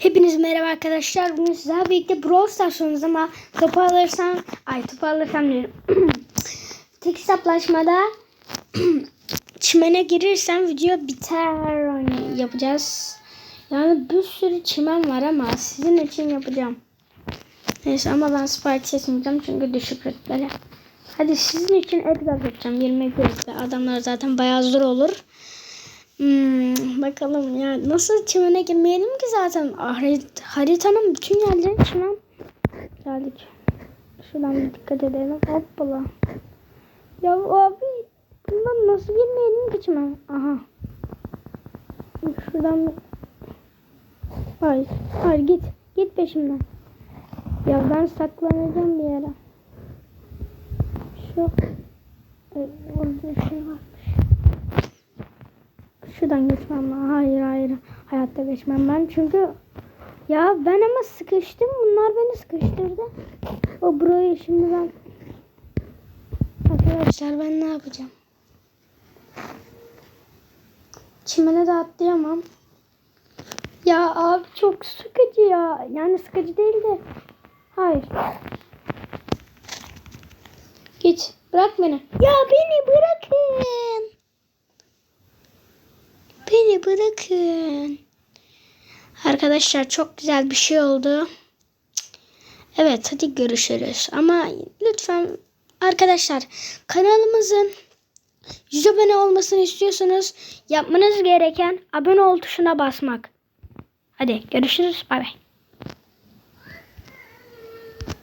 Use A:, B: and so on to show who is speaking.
A: Hepiniz merhaba arkadaşlar. Bugün sizlerle birlikte Brawl Stars ama topu alırsam, ay topu alırsam diyorum. Tek hesaplaşmada çimene girirsem video biter hani yapacağız. Yani bir sürü çimen var ama sizin için yapacağım. Neyse ama ben Spike seçmeyeceğim çünkü düşük rütbeli. Hadi sizin için Edgar yapacağım. 20 rütbe. Adamlar zaten bayağı zor olur. Hmm, bakalım ya nasıl çimene girmeyelim ki zaten Harit- haritanın bütün yerleri çimen. Geldik. Şuradan bir dikkat edelim. Hoppala. Ya abi bundan nasıl girmeyelim ki çimen? Aha. Şuradan Hayır. Hayır git. Git peşimden. Ya ben saklanacağım bir yere. Şu. Ay, orada bir şey varmış. Şuradan geçmem ben. Hayır hayır. Hayatta geçmem ben. Çünkü ya ben ama sıkıştım. Bunlar beni sıkıştırdı. O burayı şimdi ben Arkadaşlar ben ne yapacağım? Çimene de atlayamam. Ya abi çok sıkıcı ya. Yani sıkıcı değil de. Hayır. Git. Bırak beni. Ya beni bırakın. Bırakın. Arkadaşlar çok güzel bir şey oldu. Evet hadi görüşürüz. Ama lütfen arkadaşlar kanalımızın 100 abone olmasını istiyorsanız yapmanız gereken abone ol tuşuna basmak. Hadi görüşürüz. Bay bay.